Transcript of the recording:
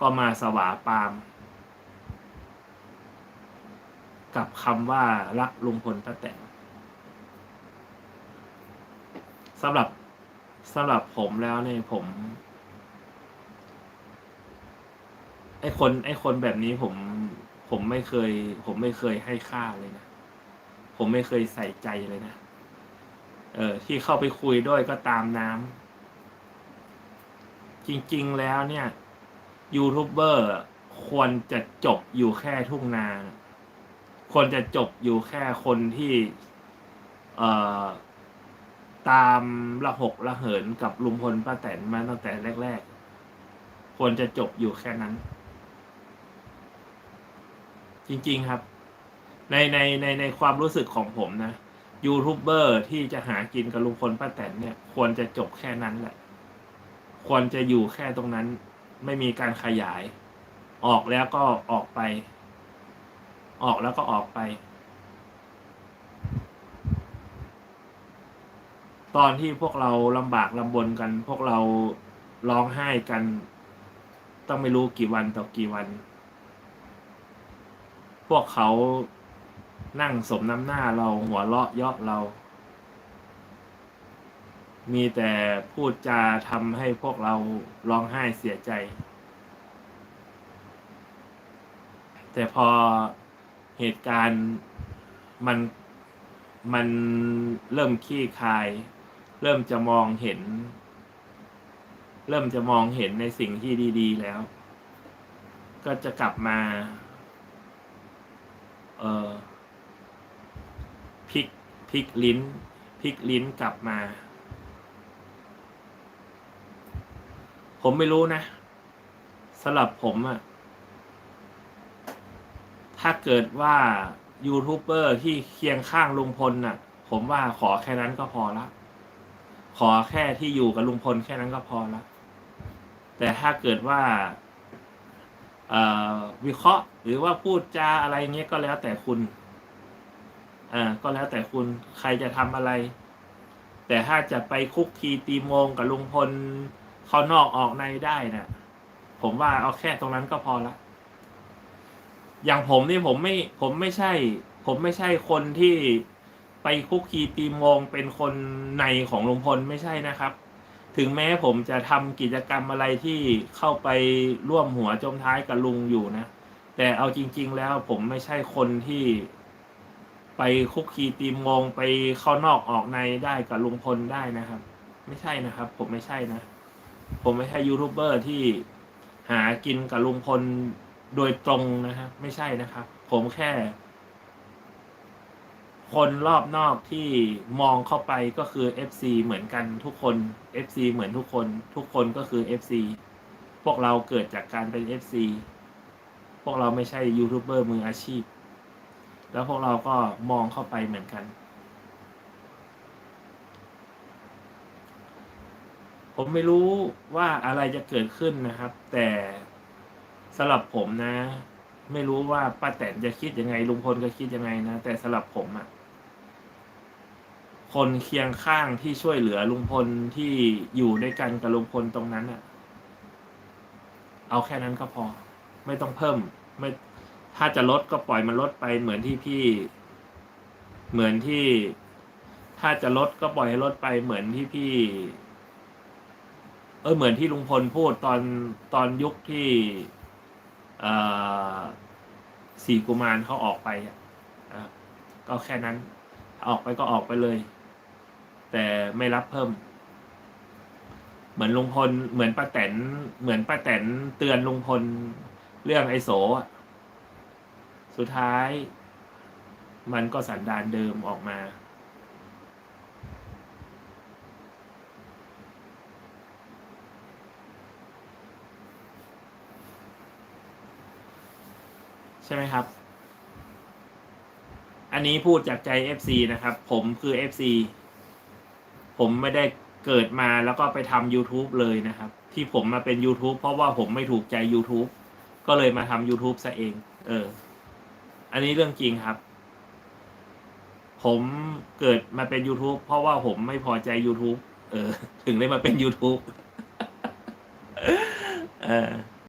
ก็มาสวาปาม กับคำว่ารักลุงพลป้าแตนสำหรับสำหรับผมแล้วเนี่ยผม ไอคนไอคนแบบนี้ผม ผมไม่เคย ผมไม่เคยให้ค่าเลยนะ ผมไม่เคยใส่ใจเลยนะ เออ ที่เข้าไปคุยด้วยก็ตามน้ำจริง ๆ แล้วเนี่ย ยูทูบเบอร์ควรจะจบอยู่แค่ทุ่งนา ควรจะจบอยู่แค่คนที่ เอ่อ ตามระหกระเหินกับลุงพลป้าแตนมาตั้งแต่แรก ๆ ควรจะจบอยู่แค่นั้น จริง ๆครับ ในในในในความรู้สึกของผมนะยูทูบเบอร์ที่จะหากินกับลุงพลป้าแตนเนี่ย ควรจะจบแค่นั้นแหละ ควรจะอยู่แค่ตรงนั้น ไม่มีการขยาย ออกแล้วก็ออกไป ออกแล้วก็ออกไป ตอนที่พวกเราลำบากลำบนกัน พวกเราร้องไห้กัน ต้องไม่รู้กี่วันต่อกี่วัน พวกเขานั่งสมน้ำหน้าเราหัวเราะเยาะเรา มีแต่พูดจาทำให้พวกเราร้องไห้เสียใจ แต่พอเหตุการณ์มันมันเริ่มขี้คาย เริ่มจะมองเห็น เริ่มจะมองเห็นในสิ่งที่ดีๆแล้ว ก็จะกลับมา เออพลิกพลิกลิ้นพลิกลิ้นกลับมา ผมไม่รู้นะสำหรับผมอะถ้าเกิดว่ายูทูบเบอร์ที่เคียงข้างลุงพลน่ะ ผมว่าขอแค่นั้นก็พอละ ขอแค่ที่อยู่กับลุงพลแค่นั้นก็พอละแต่ถ้าเกิดว่าวิเคราะห์หรือว่าพูดจาอะไรเงี้ยก็แล้วแต่คุณอ่าก็แล้วแต่คุณใครจะทำอะไร แต่ถ้าจะไปคุกคีตีมงกับลุงพล เขานอกออกในได้นะ่ะ ผมว่าเอาแค่ตรงนั้นก็พอละ อย่างผมนี่ผมไม่ ผมไม่ใช่ ผมไม่ใช่คนที่ไปคุกคีตีมงเป็นคนในของลุงพลไม่ใช่นะครับ ถึงแม้ผมจะทำกิจกรรมอะไรที่เข้าไปร่วมหัวจมท้ายกับลุงอยู่นะ แต่เอาจริง ๆ แล้วผมไม่ใช่คนที่ไปคุกคีตีมงไปเข้านอกออกในได้กับลุงพลได้นะครับ ไม่ใช่นะครับ ผมไม่ใช่นะ ผมไม่ใช่ยูทูบเบอร์ที่หากินกับลุงพลโดยตรงนะครับไม่ใช่นะครับ ผมแค่ คนรอบนอกที่มองเข้าไปก็คือ FC เหมือนกันทุกคน FC เหมือนทุกคน ทุกคนก็คือ FC พวกเราเกิดจากการเป็น FC พวกเราไม่ใช่ยูทูบเบอร์มืออาชีพ แล้วพวกเราก็มองเข้าไปเหมือนกัน ผมไม่รู้ว่าอะไรจะเกิดขึ้นนะครับ แต่สำหรับผมนะ ไม่รู้ว่าป้าแตนจะคิดยังไงลุงพลจะคิดยังไงนะ แต่สำหรับผมอะคนเคียงข้างที่ช่วยเหลือลุงพลที่อยู่ด้วยกันกับลุงพลตรงนั้นอะเอาแค่นั้นก็พอ ไม่ต้องเพิ่ม ไม่ถ้าจะลดก็ปล่อยมันลดไปเหมือนที่พี่ เหมือนที่ ถ้าจะลดก็ปล่อยให้ลดไปเหมือนที่พี่ เออเหมือนที่ลุงพลพูดตอนตอนยุคที่เออสี่กุมารเขาออกไปอะก็แค่นั้น ออกไปก็ออกไปเลย แต่ไม่รับเพิ่ม เหมือนลุงพลเหมือนป้าแตนเหมือนป้าแตนเตือนลุงพลเรื่องไอโสสุดท้าย มันก็สันดานเดิมออกมา ใช่ไหมครับ อันนี้พูดจากใจ FC นะครับ ผมคือ FC ผมไม่ได้เกิดมาแล้วก็ไปทำ YouTube เลยนะครับ ที่ผมมาเป็น YouTube เพราะว่าผมไม่ถูกใจ YouTube ก็เลยมาทำ YouTube ซะเอง เออ อันนี้เรื่องจริงครับ ผมเกิดมาเป็น YouTube เพราะว่าผมไม่พอใจ YouTube เออ ถึงได้มาเป็น YouTube เออ